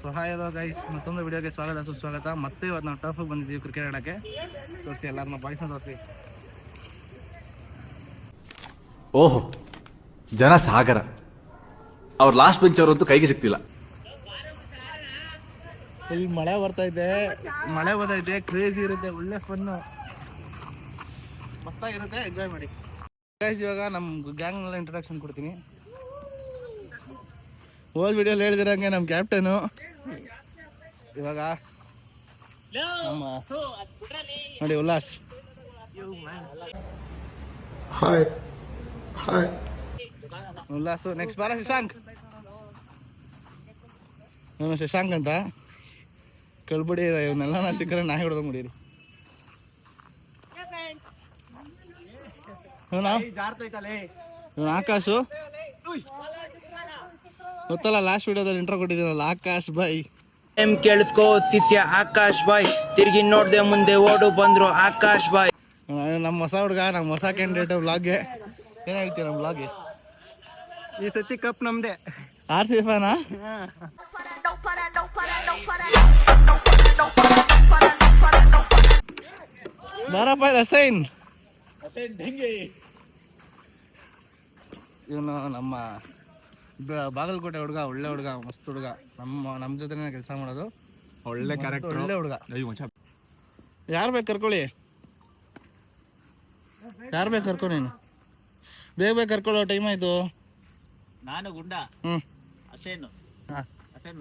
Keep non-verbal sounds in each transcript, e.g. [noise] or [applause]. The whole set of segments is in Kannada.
ಸೊ ಹಾಯ್ ಹಲೋ ಗೈಸ್ ಮತ್ತೊಂದು ವಿಡಿಯೋಗೆ ಸ್ವಾಗತ. ಸುಸ್ವಾಗತ. ಮತ್ತೆ ಇವತ್ತು ನಾವು ಟರ್ಫಿಗೆ ಬಂದಿದ್ದೀವಿ ಕ್ರಿಕೆಟ್ ಆಡೋಕ್ಕೆ. ತೋರಿಸಿ ಎಲ್ಲರನ್ನ ಬಾಯ್ಸ್ನ ತೋರಿಸಿ. ಓಹೋ ಜನ ಸಾಗರ. ಅವ್ರ ಲಾಸ್ಟ್ ಬೆಂಚ್ ಅವರಂತೂ ಕೈಗೆ ಸಿಕ್ತಿಲ್ಲ ಫುಲ್ ಮಳೆ ಬರ್ತಾ ಇದೆ. ಮಳೆ ಬರ್ತೈತೆ ಕ್ರೇಜಿ ಇರುತ್ತೆ. ಒಳ್ಳೆ ಫನ್ನು ಮಸ್ತಾಗಿರುತ್ತೆ. ಎಂಜಾಯ್ ಮಾಡಿ. ಗೈಸ್ ಇವಾಗ ನಮ್ಮ ಗ್ಯಾಂಗ್ನೆಲ್ಲ ಇಂಟ್ರಡಕ್ಷನ್ ಕೊಡ್ತೀನಿ. ಹೋದ ವಿಡಿಯೋಲಿ ಹೇಳಿದಿರಂಗೆ ನಮ್ಮ ಕ್ಯಾಪ್ಟನು ಇವಾಗ ನಮ್ಮ ನೋಡಿ Ullas. Hi hi Ullas next ಬಾರ ಶಶಾಂಕ್. ನಾನು ಶಶಾಂಕ್ ಅಂತ. ಕಳ್ಬಿಡಿ ಇವನ್ನೆಲ್ಲ ನಾ ಸಿಕ್ಕರೆ ನಾ ಹೊಡೆದು ಮುಡೀರಿ ಇವನ? ಇವನು ಆಕಾಶು? ಗೊತ್ತಲ್ಲ ಲಾಸ್ಟ್ ವಿಡಿಯೋದಲ್ಲಿ ಇಂಟ್ರೋ ಕೊಟ್ಟಿದ್ದೀನಲ್ಲ ಆಕಾಶ್ ಬಾಯ್. ಎಂ ಕೇಳಿಸ್ಕೋ ಶಿಷ್ಯ ಆಕಾಶ್ ಬಾಯ್. ತಿರುಗಿ ನೋಡ್ದೆ ಮುಂದೆ ಓಡು ಬಂದ್ರು ಆಕಾಶ್ ಬಾಯ್. ನಮ್ಮ ಹೊಸ ಹುಡುಗ ನಮ್ಮ ಹೊಸ ಕ್ಯಾಂಡಿಡೇಟ್ ಬ್ಲಾಗ್ಗೆ ಏನು ಹೇಳ್ತೀವಿ ನಮ್ಮ ಬ್ಲಾಗ್ಗೆ ಈ ಸತಿ ಕಪ್ ನಮ್ದೆ. ಆರ್ ಸಿ ಫ್ಯಾನಾ ಬಾರಪ್ಪ ಇದು ಹಸೈನ್ ಇವನು ನಮ್ಮ ಬಾಗಲಕೋಟೆ ಹುಡುಗ ಒಳ್ಳೆ ಹುಡುಗ ಮಸ್ತ್ ಹುಡುಗ. ನಮ್ಮ ನಮ್ಮ ಜೊತೆನೇ ಕೆಲಸ ಮಾಡೋದು. ಒಳ್ಳೆ ಕ್ಯಾರೆಕ್ಟರ್ ಒಳ್ಳೆ ಹುಡುಗ. ಯಾರ್ ಬೇಕು ಕರ್ಕೊಳ್ಳಿ? ಯಾರು ಬೇಕು ಕರ್ಕೊ ನೀನು? ಬೇಗ ಬೇಗ ಕರ್ಕೊಳ್ಳೋ ಟೈಮ್ ಆಯ್ತು. ನಾನು ಗುಂಡ. ಹ್ಮ್. ಅಶೇನು ಹಾ. ಅಶೇನ್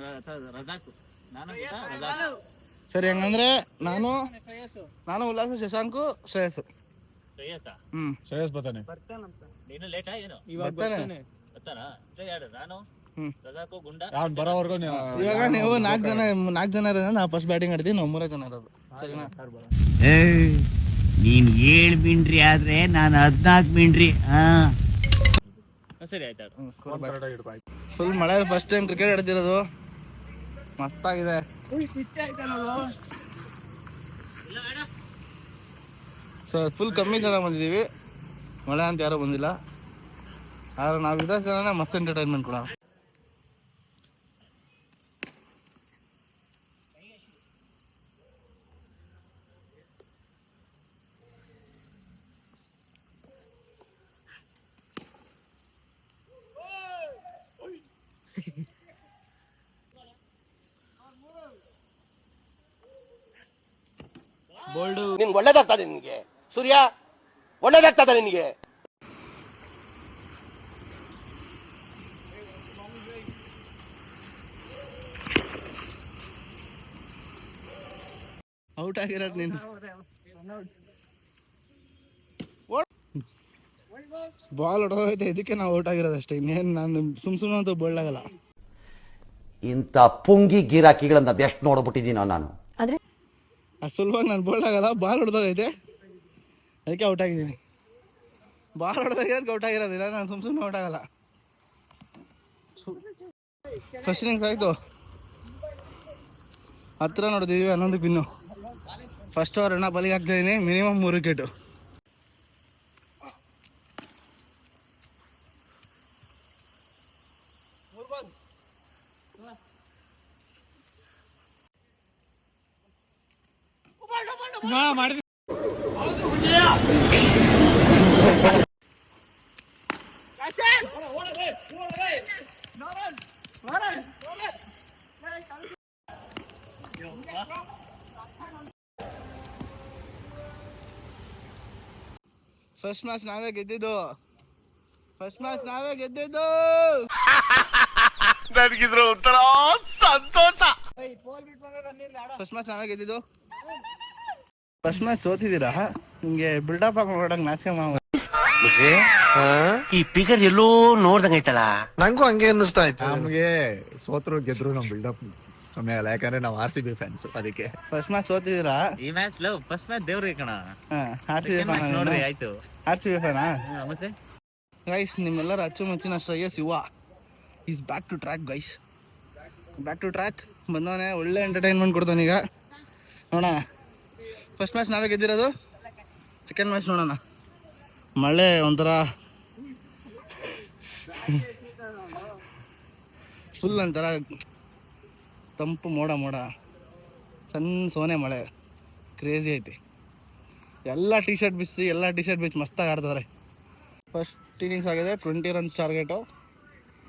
ರಜಾಕು. ನಾನು ರಜಾಕು. ಸರಿ ಹಂಗಂದ್ರೆ ನಾನು ನಾನು ಉಲ್ಲಾಸ ಶಶಾಂಕು ಶ್ರೇಯಸ್ ಶ್ರೇಯಸ್ ಹ್ಮ್. ಶ್ರೇಯಸ್ ಬರ್ತಾನೆ. ನೀನು ಲೇಟಾ ಏನು? ಬರ್ತಾನೆ. ಬರ್ತಾನ. ಇವಾಗ ನೀವು ನಾಲ್ಕು ಜನ ನಾಲ್ಕು ಜನ ಇರೋದ್ರೆ ನಾವು ಫಸ್ಟ್ ಬ್ಯಾಟಿಂಗ್ ಆಡ್ತೀವಿ ನಾವು ಮೂರೇ ಜನ ಇರೋದು. ಸರಿನಾ? ನೀನ್ ಏಳ್ ಮಿಂಡ್ರಿ ಆದ್ರೆ ನಾನು ಹದಿನಾಲ್ಕು ಮಿಂಡ್ರಿ. ಹಾ. ಸರಿ ಆಯ್ತಾ ಫುಲ್ ಮಳೆ ಫಸ್ಟ್ ಟೈಮ್ ಕ್ರಿಕೆಟ್ ಆಡ್ತಿರೋದು. ಮಸ್ತಾಗಿದೆ. ಸೊ ಫುಲ್ ಕಮ್ಮಿ ಜನ ಬಂದಿದ್ದೀವಿ. ಮಳೆ ಅಂತ ಯಾರೂ ಬಂದಿಲ್ಲ. ಆದ್ರೆ ನಾವು ಇರೋ ಜನ ಮಸ್ತ್ ಎಂಟರ್ಟೈನ್ಮೆಂಟ್ ಕೊಡೋಣ ನಿನ್ಗೆ ಒಳ್ಳೇದಾಗ್ತದೆ ನಿನ್ಗೆ ಸೂರ್ಯ ಒಳ್ಳೇದಾಗ್ತದೆ ನಿನಗೆ ಔಟ್ ಆಗಿರೋದು ನೀನು. ಬಾಲ್ ಹೊಡೋದೈತೆ ಇದಕ್ಕೆ ನಾವು ಔಟ್ ಆಗಿರೋದು ಅಷ್ಟೇ. ಇನ್ನೇನು ನಾನು ಸುಮ್ ಸುಮ್ಮನೆ ಅಂತೂ ಬಳ್ಳಾಗಲ್ಲ ಇಂಥ ಪುಂಗಿ ಗಿರಾಕಿಗಳನ್ನ ಅದೆಷ್ಟು ನೋಡ್ಬಿಟ್ಟಿದ್ದೀನೋ ನಾನು. ಸುಲಭವಾಗಿ ನಾನು ಬಳ್ಳಾಗಲ್ಲ ಆಗಲ್ಲ. ಬಾಲ್ ಹೊಡೆದೋಗೈತೆ ಅದಕ್ಕೆ ಔಟ್ ಆಗಿದ್ದೀನಿ. ಬಾಲ್ ಹೊಡೆದೋಗಿರೋದಕ್ಕೆ ಔಟ್ ಆಗಿರೋದಿಲ್ಲ ನಾನು ಸುಮ್ ಸುಮ್ಮನೆ ಔಟ್ ಆಗಲ್ಲ. ಫಸ್ಟ್ ಇನ್ನಿಂಗ್ಸ್ ಆಯಿತು. ಹತ್ರ ನೋಡಿದೀವಿ ಹನ್ನೊಂದು ಪಿನ್ನು ಫಸ್ಟ್ ಓವರ್ ಅಣ್ಣ ಬಲಿಗೆ ಹಾಕ್ತಿದ್ದೀನಿ ಮಿನಿಮಮ್ ಮೂರು ವಿಕೆಟು ಫಸ್ಟ್ ಮ್ಯಾಚ್ ನಾವೇ ಗೆದ್ದಿದ್ದು. ಫಸ್ಟ್ ಮ್ಯಾಚ್ ನಾವೇ ಗೆದ್ದಿದ್ದು. [laughs] ನನಗಿದ್ರ ಒಂಥರ ಸಂತೋಷ. ಫಸ್ಟ್ ಮ್ಯಾಚ್ ನಾವೇ ಗೆದ್ದಿದ್ದು. ಫಸ್ಟ್ ಮ್ಯಾಚ್ ಸೋತಿದ್ದೀರಾ? ನಿಮ್ಗೆ ಬಿಲ್ಡಪ್ ಆಗಿ ನೋಡಕ್ ನಾಚಿಕೆ ಮಾವ ಈ ಪಿಗರ್ ಎಲ್ಲೋ ನೋಡ್ದಂಗೈತಲ್ಲ ನಂಗೂ ಹಂಗೆ ಅನ್ನಿಸ್ತಾ ಇತ್ತು. ನಮಗೆ ಸೋತ್ರು ಗೆದ್ರು ನಮ್ ಬಿಲ್ಡಪ್ ಕಮ್ಮಿ ಆಗಲ್ಲ ಯಾಕಂದ್ರೆ ನಾವು ಆರ್ ಸಿ ಬಿ ಫ್ಯಾನ್ಸ್ ಅದಕ್ಕೆ. ಫಸ್ಟ್ ಮ್ಯಾಚ್ ಓದಿದಿರಾ ಈ ಮ್ಯಾಚ್ ಲವ್ ಫಸ್ಟ್ ಮ್ಯಾಚ್ ದೇವ್ರಿ ಕಣ. ಆರ್ ಸಿ ಬಿ ಫ್ಯಾನ್ ನೋಡ್ರಿ ಆಯ್ತು. ಆರ್ ಸಿ ಬಿ ಫ್ಯಾನಾ ಮತ್ತೆ? ಗೈಸ್ ನಿಮ್ಮೆಲ್ಲರ ಅಚ್ಚುಮೆಚ್ಚಿನ Shreyas Yuva is back to track guys back to track ಬಂದವನೇ ಒಳ್ಳೆ ಎಂಟರ್ಟೈನ್ಮೆಂಟ್ ಕೊಡ್ತಾನೆ ಈಗ. ನೋಡೋಣ. ಫಸ್ಟ್ ಮ್ಯಾಚ್ ನಾವೇ ಗೆದ್ದಿರೋದು? ಸೆಕೆಂಡ್ ಮ್ಯಾಚ್ ನೋಡೋಣ. ಮಳೆ ಒಂಥರ. [laughs] ಫುಲ್ ಒಂಥರ ತಂಪು ಮೋಡ ಮೋಡ. ಸಣ್ಣ ಸೋನೆ ಮಳೆ. ಕ್ರೇಜಿ ಐತಿ. ಎಲ್ಲ ಟಿ ಶರ್ಟ್ ಬಿಚ್ಚಿ ಎಲ್ಲ ಟಿ ಶರ್ಟ್ ಬಿಚ್ಚಿ ಮಸ್ತಾಗಿ ಆಡ್ತಾರೆ ಫಸ್ಟ್ ಇನ್ನಿಂಗ್ಸ್ ಆಗಿದೆ ಟ್ವೆಂಟಿ ರನ್ಸ್ ಟಾರ್ಗೆಟು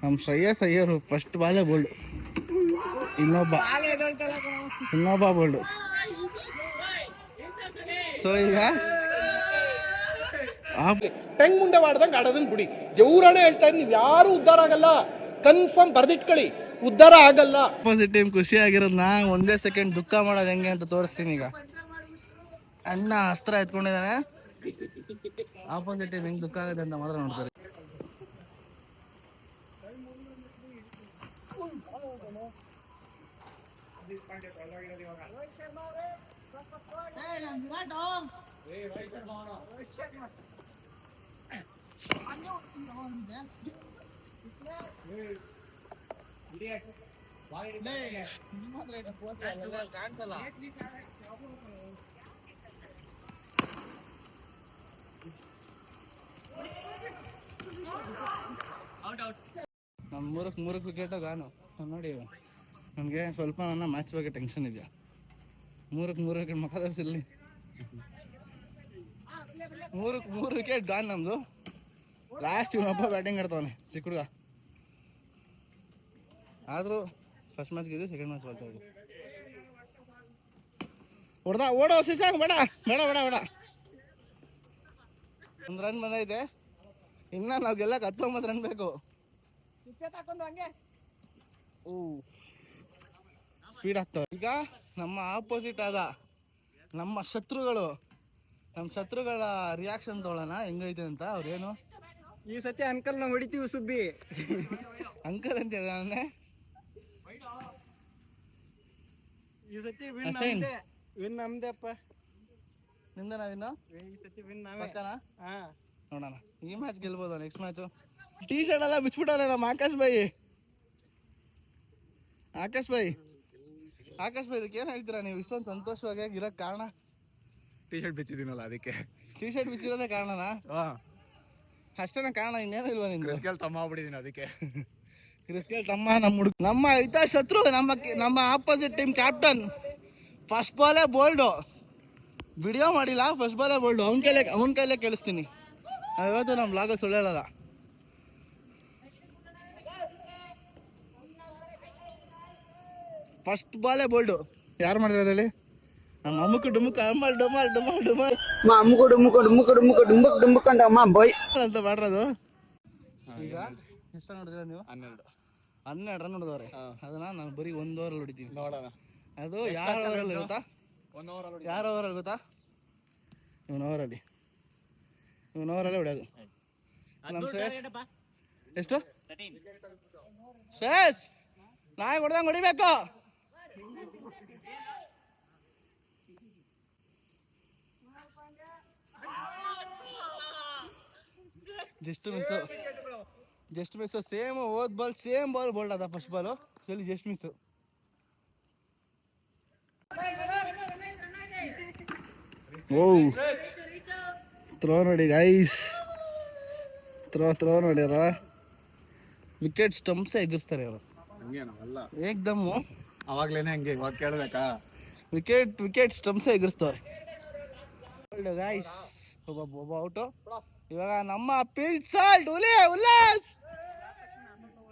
ನಮ್ಮ ಶ್ರೇಯಸ್ ಅಯ್ಯರು ಫಸ್ಟ್ ಬಾಲೇ ಬೋಲ್ಡು ಇನ್ನೊಬ್ಬ ಇನ್ನೊಬ್ಬ ಬೋಲ್ಡು ಸೊ ಈಗ ಟೆಂಗ್ ಮುಂದೆ ಮಾಡ್ದಂಗೆ ಆಡೋದನ್ನ ಬಿಡಿ. ದೇವ್ರಾಣೆ ಹೇಳ್ತಾ ಇದ್ದೀನಿ, ನೀವು ಯಾರು ಉದ್ಧಾರ ಆಗಲ್ಲ. ಕನ್ಫರ್ಮ್ ಬರ್ದಿಟ್ಕೊಳ್ಳಿ. ಉದ್ಧಾರ ಆಗಲ್ಲ. ಅಪೋಸಿಟ್ ಟೀಮ್ ಖುಷಿ ಆಗಿರೋದು ನಾ ಒಂದೇ ಸೆಕೆಂಡ್ ದುಃಖ ಮಾಡೋದು ಹೆಂಗೆ ಅಂತ ತೋರಿಸ್ತೀನಿ ಈಗ. ಅಣ್ಣ ಅಸ್ತ್ರ ಎತ್ಕೊಂಡಿದ್ದಾನೆ. ಆಪೋಸಿಟ್ ಟೀಮ್ ಹೆಂಗೆ ದುಃಖ ಆಗುತ್ತೆ ಅಂತ ಮಾತ್ರ ನೋಡ್ತಾರೆ. ನಮ್ಮ ಮೂರಕ್ಕೆ ಮೂರಕ್ಕೆ ವಿಕೆಟ್ ಗಾನು. ನೋಡಿ ನನಗೆ ಸ್ವಲ್ಪ ನನ್ನ ಮ್ಯಾಚ್ ಬಗ್ಗೆ ಟೆನ್ಷನ್ ಇದೆಯಾ? ಮೂರಕ್ಕೆ ಮೂರು ವಿಕೆಟ್ ಮಕ್ಕ ತೋರಿಸಿರ್ಲಿ ಮೂರಕ್ಕೆ ಮೂರು ವಿಕೆಟ್ ಗಾನ್ ನಮ್ಮದು ಲಾಸ್ಟ್ ಇವನೊಬ್ಬ ಬ್ಯಾಟಿಂಗ್ ಆಡ್ತಾವನೆ, ಚಿಕ್ಕ ಹುಡುಗ. ಆದರೂ ಫಸ್ಟ್ ಮ್ಯಾಚ್ ಗೆದ್ದು ಸೆಕೆಂಡ್ ಮ್ಯಾಚ್ ಬರ್ತಾ ಇದ್ದೀವಿ ಹೊಡ್ದ ಓಡೋ ಸಿಸಾಂಗ್ ಬೇಡ ಬೇಡ ಬೇಡ ಬೇಡ. ಒಂದು ರನ್ ಬಂದೈತೆ ಇನ್ನ ನಾವು ಗೆಲ್ಲಕ್ಕೆ ಹತ್ತೊಂಬತ್ತು ರನ್ ಬೇಕು. ಓ ಸ್ಪೀಡ್ ಆಗ್ತವೆ. ಈಗ ನಮ್ಮ ಆಪೋಸಿಟ್ ಆದ ನಮ್ಮ ಶತ್ರುಗಳು ನಮ್ಮ ಶತ್ರುಗಳ ರಿಯಾಕ್ಷನ್ ತೊಗೊಳ್ಳೋಣ ಹೆಂಗೈತೆ ಅಂತ ಅವ್ರೇನು? ಈ ಸತಿ ಅಂಕಲ್ ನಾವು ಹೊಡಿತೀವಿ ಸುಬ್ಬಿ. [laughs] ಅಂಕಲ್ ಅಂತ ನಾನೇ ಈ ಸತಿ ಹಸೈನ್ ವಿನ್ ನಮ್ದೆ ಅಪ್ಪ. ನಿಮ್ದ ನಾವಿನ್ನು ಈ ಸತಿ ವಿನ್ ನಾವೇ. ಪಕ್ಕನಾ? ಹಾ. ನೋಡೋಣ. ಈ ಮ್ಯಾಚ್ ಗೆಲ್ಬೋದು ನೆಕ್ಸ್ಟ್ ಮ್ಯಾಚು ಟೀ ಶರ್ಟ್ ಎಲ್ಲ ಬಿಚ್ಬಿಟ್ಟವ್ರೆ ನಮ್ಮ ಆಕಾಶ್ ಬಾಯಿ. ಆಕಾಶ್ ಬಾಯಿ. ಆಕಾಶ್ ಬಾಯಿ ಇದಕ್ಕೆ ಏನು ಹೇಳ್ತೀರಾ ನೀವು? ಇಷ್ಟೊಂದು ಸಂತೋಷವಾಗಿ ಇರೋಕ್ಕೆ ಕಾರಣ. ಟೀ ಶರ್ಟ್ ಬಿಚ್ಚಿದ್ದೀನಲ್ಲ ಅದಕ್ಕೆ. ಟೀ ಶರ್ಟ್ ಬಿಚ್ಚಿರೋದೇ ಕಾರಣನಾ? ಹಾ. ಅಷ್ಟೇನ ಕಾರಣ? ಇನ್ನೇನು ಇಲ್ವಾ ನಿಮ್ಗೆ ಕ್ರಿಸ್ಗೆಲ್ ತಮ್ಮ ಆಗ್ಬಿಟ್ಟಿದ್ದೀನಿ ಅದಕ್ಕೆ. ಕ್ರಿಸ್ಕಲ್ ತಮ್ಮ ನಮ್ಮ ಹುಡುಗ ನಮ್ಮ ಇತ ಶತ್ರು ನಮ್ಮ ನಮ್ಮ ಆಪೋಸಿಟ್ ಟೀಮ್ ಕ್ಯಾಪ್ಟನ್ ಫಸ್ಟ್ ಬಾಲೇ ಬೋಲ್ಡು ವಿಡಿಯೋ ಮಾಡಿಲ್ಲ ಫಸ್ಟ್ ಬಾಲೇ ಬೋಲ್ಡು ಅವ್ನ ಕೈಲೇ ಅವ್ನ ಕೈಲೇ ಕೇಳಿಸ್ತೀನಿ. ನಾವು ಇವತ್ತು ನಮ್ಮ ಲಾಗೋ ಸುಳ್ಳೇಳಲ್ಲ. ಫಸ್ಟ್ ಬಾಲೇ ಬೋಲ್ಡು ಯಾರು ಮಾಡಿದ್ರು ಅದರಲ್ಲಿ ನಮ್ಮ ಅಮ್ಮಕ್ಕು ಡುಮುಕ ಅಮ್ಮ ಡುಮಾಲ್ ಡುಮಾಲ್ ಡುಮಾಲ್ ಅಮ್ಮಗು ಡುಮುಕ ಡುಮುಕ ಡುಮುಕ ಡುಂಬಕ್ ಡುಂಬಕ್ ಅಂತ ಅಮ್ಮ ಬಾಯ್ ಅಂತ ಮಾಡಿರೋದು. ಈಗ ಎಷ್ಟು ನೋಡಿದ್ರೆ ನೀವು? ಹನ್ನೆರಡು. ಹನ್ನೆರಡು ರನ್ ಹೊಡೆದವ್ರೆ. ಅದನ್ನ ನಾನು ಬರೀ ಒಂದು ಅಲ್ಲಿ ಹೊಡಿತೀನಿ. ನೋಡೋಣ. ಅದು ಯಾರ ಓವರಲ್ಲಿ ಗೊತ್ತಾ? ಒನ್ ಅವರ್ ಯಾರ ಓವರಲ್ಲಿ ಗೊತ್ತಾ? ಇವನ್ ಅಲ್ಲಿ. ಇವನ್ ಓವರಲ್ಲೇ ಹೊಡೆಯೋದು. ನಮ್ಮ ಶ್ರೇಯಸ್ ಎಷ್ಟು? ಶ್ರೇಯಸ್ ನಾಯಿ ಹೊಡೆದಂಗೆ ಹೊಡಿಬೇಕು! [laughs] Just miss just miss same ಓದ್ ಬಾಲ್ ಸೇಮ್ ಬಾಲ್ ಬೋಲ್ಡ್ ಅದ ಫಸ್ಟ್ ಬಾಲು ಸರಿ ಜಸ್ಟ್ ಮಿಸ್ ಓ ಥ್ರೋ ನೋಡಿ ಗೈಸ್ ತ್ರೋ ಥ್ರೋ ನೋಡ್ಯಾರ ವಿಕೆಟ್ ಸ್ಟಂಪ್ಸ್ ಎಗರಿಸ್ತಾರೆ ಅವರು ಏಕ್ದಮ್. ಅವಾಗ್ಲೇನೆ ಹಂಗೆ ಇವಾಗ ಕೇಳ್ಬೇಕಾ? ವಿಕೆಟ್ ವಿಕೆಟ್ ಸ್ಟಂಪ್ಸ್ ಎಗರಿಸ್ತಾರೆ ಗಾಯ್ಸ್ ಒಬ್ಬ ಒಬ್ಬ ಔಟು ಇವಾಗ ನಮ್ಮ ಪಿಲ್ ಸಾಲ್ಟ್ ಹುಲಿ, ಉಲ್ಲಾಸ್.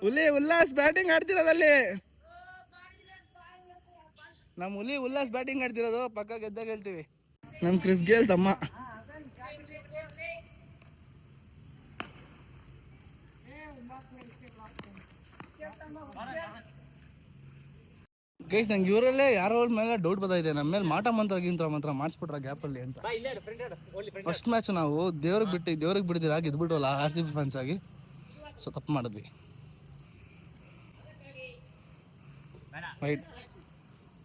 ಹುಲಿ, ಉಲ್ಲಾಸ್ ಬ್ಯಾಟಿಂಗ್ ಆಡ್ತಿರೋದಲ್ಲಿ ನಮ್ಮ ಹುಲಿ, ಉಲ್ಲಾಸ್ ಬ್ಯಾಟಿಂಗ್ ಆಡ್ತಿರೋದು. ಪಕ್ಕ ಗೆದ್ದ ಗೆಲ್ತೀವಿ ನಮ್ಮ ಕ್ರಿಸ್ ಗೇಲ್ ತಮ್ಮ. ಗೈಸ್ ನಂಗೆ ಇವರಲ್ಲೇ ಯಾರೋ ಅವ್ರ ಮೇಲೆ ಡೌಟ್ ಬರ್ತಾಯಿದೆ ನಮ್ಮ ಮೇಲೆ ಮಾಟ ಮಂತ್ರ ಗಿಂತ ಮಂತ್ರ ಮಾಡಿಸ್ಬಿಟ್ರ ಗ್ಯಾಪಲ್ಲಿ ಅಂತ. ಫಸ್ಟ್ ಮ್ಯಾಚ್ ನಾವು ದೇವ್ರಿಗೆ ಬಿಟ್ಟು ದೇವ್ರಿಗೆ ಬಿಡ್ದಿರ ಗೆದ್ಬಿಟ್ಟವಲ್ಲ ಆರ್ ಸಿ ಬಿ ಫ್ಯಾನ್ಸ್ ಆಗಿ. ಸೊ ತಪ್ಪು ಮಾಡಿದ್ವಿ. ರೈಟ್